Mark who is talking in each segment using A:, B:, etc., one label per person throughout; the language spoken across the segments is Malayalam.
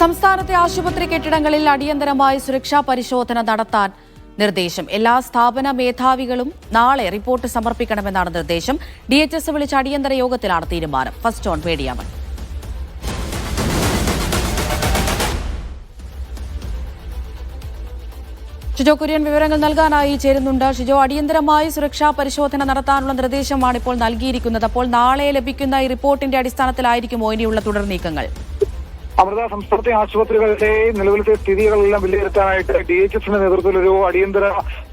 A: സംസ്ഥാനത്തെ ആശുപത്രി കെട്ടിടങ്ങളിൽ അടിയന്തരമായി സുരക്ഷാ പരിശോധന നടത്താൻ നിർദ്ദേശം. എല്ലാ സ്ഥാപന മേധാവികളും നാളെ റിപ്പോർട്ട് സമർപ്പിക്കണമെന്നാണ് നിർദ്ദേശം. ഡി എച്ച് എസ് വിളിച്ച അടിയന്തര യോഗത്തിലാണ് തീരുമാനം. ഫസ്റ്റ് ഓൺ പേടിയാമൻ ഷിജോ കുര്യൻ വിവരങ്ങൾ നൽകാനായി ചേരുന്നുണ്ട്. ഷിജോ അടിയന്തരമായി സുരക്ഷാ പരിശോധന നടത്താനുള്ള നിർദ്ദേശമാണ് ഇപ്പോൾ നൽകിയിരിക്കുന്നത്. അപ്പോൾ നാളെ ലഭിക്കുന്ന ഈ റിപ്പോർട്ടിന്റെ അടിസ്ഥാനത്തിലായിരിക്കുമോ ഇനിയുള്ള തുടർ നീക്കങ്ങൾ?
B: അമൃത സംസ്ഥാനത്തെ ആശുപത്രികളുടെ നിലവിലത്തെ സ്ഥിതികളെല്ലാം വിലയിരുത്താനായിട്ട് ഡി എച്ച് എസിന്റെ നേതൃത്വത്തിൽ ഒരു അടിയന്തര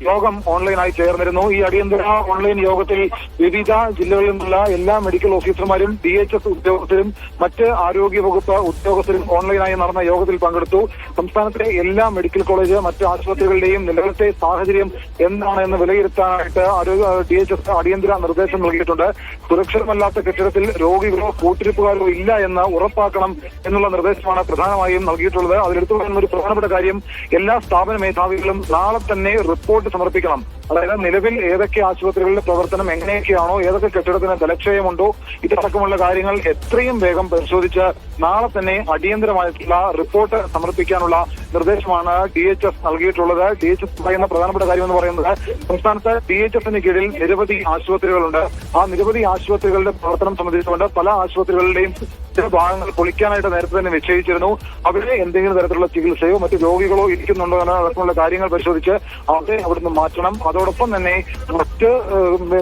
B: യോഗം ഓൺലൈനായി ചേർന്നിരുന്നു. ഈ അടിയന്തര ഓൺലൈൻ യോഗത്തിൽ വിവിധ ജില്ലകളിൽ നിന്നുള്ള എല്ലാ മെഡിക്കൽ ഓഫീസർമാരും ഡി എച്ച് എസ് ഉദ്യോഗസ്ഥരും മറ്റ് ആരോഗ്യ വകുപ്പ് ഉദ്യോഗസ്ഥരും ഓൺലൈനായി നടന്ന യോഗത്തിൽ പങ്കെടുത്തു. സംസ്ഥാനത്തെ എല്ലാ മെഡിക്കൽ കോളേജ് മറ്റ് ആശുപത്രികളുടെയും നിലവിലത്തെ സാഹചര്യം എന്താണ് എന്ന് വിലയിരുത്താനായിട്ട് ആരോഗ്യ ഡി എച്ച് എസ് അടിയന്തര നിർദ്ദേശം നൽകിയിട്ടുണ്ട്. സുരക്ഷിതമല്ലാത്ത കെട്ടിടത്തിൽ രോഗികളോ കൂട്ടിരിപ്പുകാരോ ഇല്ല എന്ന് ഉറപ്പാക്കണം എന്നുള്ള നിർദ്ദേശമാണ് പ്രധാനമായും നൽകിയിട്ടുള്ളത്. അതിലെടുത്തു പറയുന്ന ഒരു പ്രധാനപ്പെട്ട കാര്യം എല്ലാ സ്ഥാപന മേധാവികളും നാളെ തന്നെ റിപ്പോർട്ട് സമർപ്പിക്കണം. അതായത് നിലവിൽ ഏതൊക്കെ ആശുപത്രികളുടെ പ്രവർത്തനം എങ്ങനെയൊക്കെയാണോ ഏതൊക്കെ കെട്ടിടത്തിന് ബലക്ഷയമുണ്ടോ ഇതടക്കമുള്ള കാര്യങ്ങൾ എത്രയും വേഗം പരിശോധിച്ച് നാളെ തന്നെ അടിയന്തരമായിട്ടുള്ള റിപ്പോർട്ട് സമർപ്പിക്കാനുള്ള നിർദ്ദേശമാണ് ഡി എച്ച് എസ് നൽകിയിട്ടുള്ളത്. ഡി എച്ച് എസ് പറയുന്ന പ്രധാനപ്പെട്ട കാര്യം എന്ന് പറയുന്നത് സംസ്ഥാനത്ത് ഡി എച്ച് എസിന് കീഴിൽ നിരവധി ആശുപത്രികളുണ്ട്. ആ നിരവധി ആശുപത്രികളുടെ പ്രവർത്തനം സംബന്ധിച്ചുകൊണ്ട് പല ആശുപത്രികളുടെയും ചില ഭാഗങ്ങൾ പൊളിക്കാനായിട്ട് നേരത്തെ തന്നെ നിശ്ചയിച്ചിരുന്നു. അവിടെ എന്തെങ്കിലും തരത്തിലുള്ള ചികിത്സയോ മറ്റു രോഗികളോ ഇരിക്കുന്നുണ്ടോ എന്നതടക്കമുള്ള കാര്യങ്ങൾ പരിശോധിച്ച് അവരെ അവിടുന്ന് മാറ്റണം. അതോടൊപ്പം തന്നെ മറ്റ്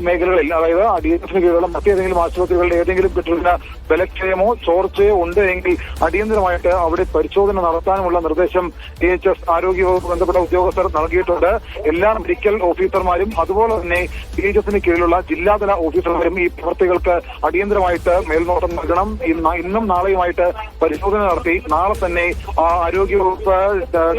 B: മേഖലകളിൽ അതായത് അടിയന്തര കീഴിലുള്ള മറ്റേതെങ്കിലും ആശുപത്രികളുടെ ഏതെങ്കിലും കെട്ടിടത്തിന് ബലക്ഷയമോ ചോർച്ചയോ ഉണ്ട് എങ്കിൽ അടിയന്തരമായിട്ട് അവിടെ പരിശോധന നടത്താനുമുള്ള നിർദ്ദേശം ഡി എച്ച് എസ് ആരോഗ്യവകുപ്പ് ബന്ധപ്പെട്ട ഉദ്യോഗസ്ഥർ നൽകിയിട്ടുണ്ട്. എല്ലാ മെഡിക്കൽ ഓഫീസർമാരും അതുപോലെ തന്നെ ഡി എച്ച് എസിന് കീഴിലുള്ള ജില്ലാതല ഓഫീസർമാരും ഈ പ്രവർത്തികൾക്ക് അടിയന്തരമായിട്ട് മേൽനോട്ടം നൽകണം. ഇന്ന് നാളെയുമായിട്ട് പരിശോധന നടത്തി നാളെ തന്നെ ആരോഗ്യവകുപ്പ്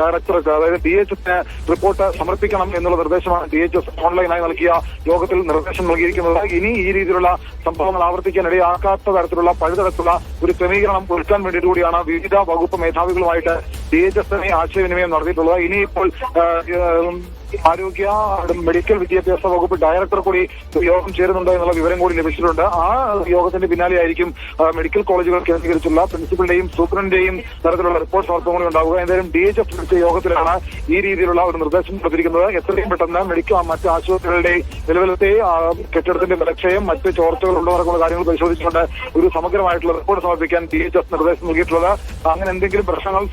B: ഡയറക്ടർക്ക് അതായത് ഡി എച്ച് എസിന് റിപ്പോർട്ട് സമർപ്പിക്കണം എന്നുള്ള നിർദ്ദേശമാണ് ഡി എച്ച് ഓൺലൈനായി നൽകിയ യോഗത്തിൽ നിർദ്ദേശം നൽകിയിരിക്കുന്നത്. ഇനി ഈ രീതിയിലുള്ള സംഭവങ്ങൾ ആവർത്തിക്കാൻ ഇടയാക്കാത്ത തരത്തിലുള്ള പഴുതരത്തിലുള്ള ഒരു ക്രമീകരണം ഒരുക്കാൻ വേണ്ടിയിട്ട് കൂടിയാണ് വിവിധ വകുപ്പ് മേധാവികളുമായിട്ട് ഡി എച്ച് എസിനെ ആശയവിനിമയം നടത്തിയിട്ടുള്ളത്. ഇനിയിപ്പോൾ ആരോഗ്യ മെഡിക്കൽ വിദ്യാഭ്യാസ വകുപ്പ് ഡയറക്ടർ കൂടി യോഗം ചേരുന്നുണ്ട് എന്നുള്ള വിവരം കൂടി ലഭിച്ചിട്ടുണ്ട്. ആ യോഗത്തിന്റെ പിന്നാലെയായിരിക്കും മെഡിക്കൽ കോളേജുകൾ കേന്ദ്രീകരിച്ചുള്ള പ്രിൻസിപ്പലിന്റെയും സൂപ്രണ്ടിന്റെയും തരത്തിലുള്ള റിപ്പോർട്ട് സമർപ്പണം കൂടി ഉണ്ടാവുക. എന്തായാലും ഡി എച്ച് എഫ് വിളിച്ച യോഗത്തിലാണ് ഈ രീതിയിലുള്ള ഒരു നിർദ്ദേശം കൊടുത്തിരിക്കുന്നത്. എത്രയും പെട്ടെന്ന് മെഡിക്കൽ മറ്റ് ആശുപത്രികളുടെ നിലവിലത്തെ കെട്ടിടത്തിന്റെ ബലക്ഷയം മറ്റ് ചോർച്ചകൾ ഉള്ളവർക്കുള്ള കാര്യങ്ങൾ പരിശോധിച്ചുകൊണ്ട് ഒരു സമഗ്രമായിട്ടുള്ള റിപ്പോർട്ട് സമർപ്പിക്കാൻ ഡി എച്ച് എഫ് നിർദ്ദേശം നൽകിയിട്ടുള്ളത്. അങ്ങനെ എന്തെങ്കിലും പ്രശ്നങ്ങൾ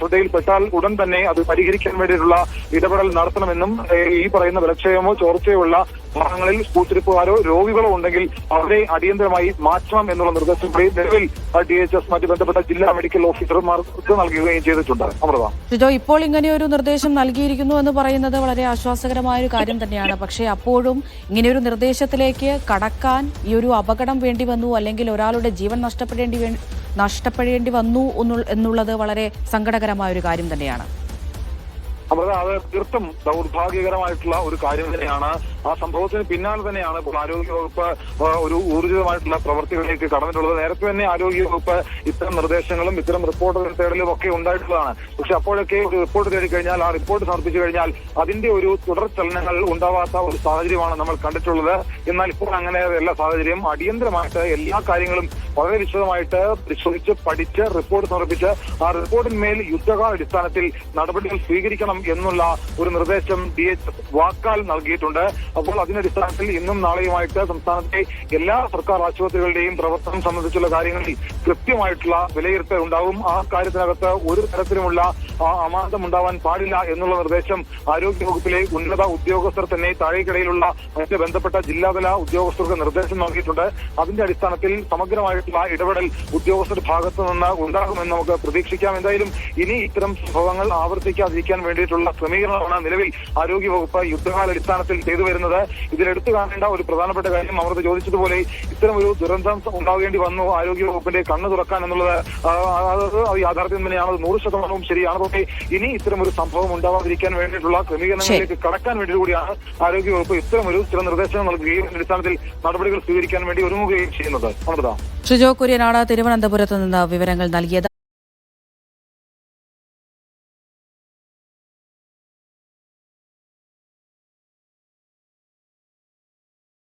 B: ശ്രദ്ധയിൽപ്പെട്ടാൽ ഉടൻ തന്നെ അത് പരിഹരിക്കാൻ വേണ്ടിയിട്ടുള്ള ഇടപെടൽ നടത്തണമെന്നും ഈ പറയുന്ന വിലക്ഷയമോ ചോർച്ചയോ ഉള്ള ഭാഗങ്ങളിൽ കൂട്ടിരിപ്പുകാരോ രോഗികളോ ഉണ്ടെങ്കിൽ അവരെ അടിയന്തരമായി മാറ്റണം എന്നുള്ള നിർദ്ദേശം കൂടി നിലവിൽ ഡി എച്ച് എസ് മറ്റ് ബന്ധപ്പെട്ട ജില്ലാ മെഡിക്കൽ ഓഫീസർമാർക്ക് നൽകുകയും ചെയ്തിട്ടുണ്ട്. അമൃത.
A: ഷിജോ ഇപ്പോൾ ഒരു നിർദ്ദേശം നൽകിയിരിക്കുന്നു എന്ന് പറയുന്നത് വളരെ ആശ്വാസകരമായ ഒരു കാര്യം തന്നെയാണ്. പക്ഷേ അപ്പോഴും ഇങ്ങനെ ഒരു നിർദ്ദേശത്തിലേക്ക് കടക്കാൻ ഈ ഒരു അപകടം വേണ്ടി വന്നു അല്ലെങ്കിൽ ഒരാളുടെ ജീവൻ നഷ്ടപ്പെടേണ്ടി നഷ്ടപ്പെടേണ്ടി വന്നു എന്നുള്ളത് വളരെ സങ്കടകരമായ ഒരു കാര്യം തന്നെയാണ്.
B: അമൃത അത് തീർത്തും ദൗർഭാഗ്യകരമായിട്ടുള്ള ഒരു കാര്യം തന്നെയാണ്. ആ സംഭവത്തിന് പിന്നാലെ തന്നെയാണ് ഇപ്പോൾ ആരോഗ്യവകുപ്പ് വകുപ്പ് ഒരു ഊർജിതമായിട്ടുള്ള പ്രവർത്തികളിലേക്ക് കടന്നിട്ടുള്ളത്. നേരത്തെ തന്നെ ആരോഗ്യ വകുപ്പ് ഇത്തരം നിർദ്ദേശങ്ങളും ഇത്തരം റിപ്പോർട്ടുകൾ തേടലും ഒക്കെ ഉണ്ടായിട്ടുള്ളതാണ്. പക്ഷെ അപ്പോഴൊക്കെ ഒരു റിപ്പോർട്ട് തേടി കഴിഞ്ഞാൽ ആ റിപ്പോർട്ട് സമർപ്പിച്ചു കഴിഞ്ഞാൽ അതിന്റെ ഒരു തുടർ ചലനങ്ങൾ ഉണ്ടാവാത്ത ഒരു സാഹചര്യമാണ് നമ്മൾ കണ്ടിട്ടുള്ളത്. എന്നാൽ ഇപ്പോൾ അങ്ങനെ എല്ലാ സാഹചര്യം അടിയന്തരമായിട്ട് എല്ലാ കാര്യങ്ങളും വളരെ വിശദമായിട്ട് പരിശോധിച്ച് പഠിച്ച് റിപ്പോർട്ട് സമർപ്പിച്ച് ആ റിപ്പോർട്ടിന്മേൽ യുദ്ധകാല അടിസ്ഥാനത്തിൽ നടപടികൾ സ്വീകരിക്കണം എന്നുള്ള ഒരു നിർദ്ദേശം ഡി എച്ച് വാക്കാൽ നൽകിയിട്ടുണ്ട്. അപ്പോൾ അതിനടിസ്ഥാനത്തിൽ ഇന്നും നാളെയുമായിട്ട് സംസ്ഥാനത്തെ എല്ലാ സർക്കാർ ആശുപത്രികളുടെയും പ്രവർത്തനം സംബന്ധിച്ചുള്ള കാര്യങ്ങളിൽ കൃത്യമായിട്ടുള്ള വിലയിരുത്തൽ ഉണ്ടാവും. ആ കാര്യത്തിനകത്ത് ഒരു തരത്തിലുമുള്ള അമാന്തം ഉണ്ടാവാൻ പാടില്ല എന്നുള്ള നിർദ്ദേശം ആരോഗ്യവകുപ്പിലെ ഉന്നത ഉദ്യോഗസ്ഥർ തന്നെ താഴേക്കിടയിലുള്ള മറ്റ് ബന്ധപ്പെട്ട ജില്ലാതല ഉദ്യോഗസ്ഥർക്ക് നിർദ്ദേശം നൽകിയിട്ടുണ്ട്. അതിന്റെ അടിസ്ഥാനത്തിൽ സമഗ്രമായിട്ടുള്ള ഇടപെടൽ ഉദ്യോഗസ്ഥരുടെ ഭാഗത്തു നിന്ന് ഉണ്ടാകുമെന്ന് നമുക്ക് പ്രതീക്ഷിക്കാം. എന്തായാലും ഇനി ഇത്തരം സംഭവങ്ങൾ ആവർത്തിക്കാതിരിക്കാൻ വേണ്ടിയിട്ടുള്ള ക്രമീകരണമാണ് നിലവിൽ ആരോഗ്യവകുപ്പ് യുദ്ധകാല അടിസ്ഥാനത്തിൽ ചെയ്തു വരുന്നത് ഇതിലെടുത്തു കാണേണ്ട ഒരു പ്രധാനപ്പെട്ട കാര്യം അവർ ചോദിച്ചതുപോലെ ഇത്തരം ഒരു ദുരന്തം ഉണ്ടാകേണ്ടി വന്നു. ആരോഗ്യവകുപ്പിന്റെ കണ്ണ് തുറക്കാൻ എന്നുള്ളത് അത് യാഥാർത്ഥ്യം തന്നെയാണ്. നൂറ് ശതമാനവും ശരിയാണ്. പക്ഷേ ഇനി ഇത്തരം ഒരു സംഭവം ഉണ്ടാവാതിരിക്കാൻ വേണ്ടിയിട്ടുള്ള ക്രമീകരണങ്ങളിലേക്ക് കടക്കാൻ വേണ്ടി കൂടിയാണ് ആരോഗ്യ വകുപ്പ് ഇത്തരം ഒരു ചില നിർദ്ദേശങ്ങൾ നൽകുകയും അടിസ്ഥാനത്തിൽ നടപടികൾ സ്വീകരിക്കാൻ വേണ്ടി ഒരുങ്ങുകയും ചെയ്യുന്നത്. ശ്രീജോ
A: ഷിജോ കുര്യനാണ് തിരുവനന്തപുരത്ത് നിന്ന് വിവരങ്ങൾ നൽകിയത്.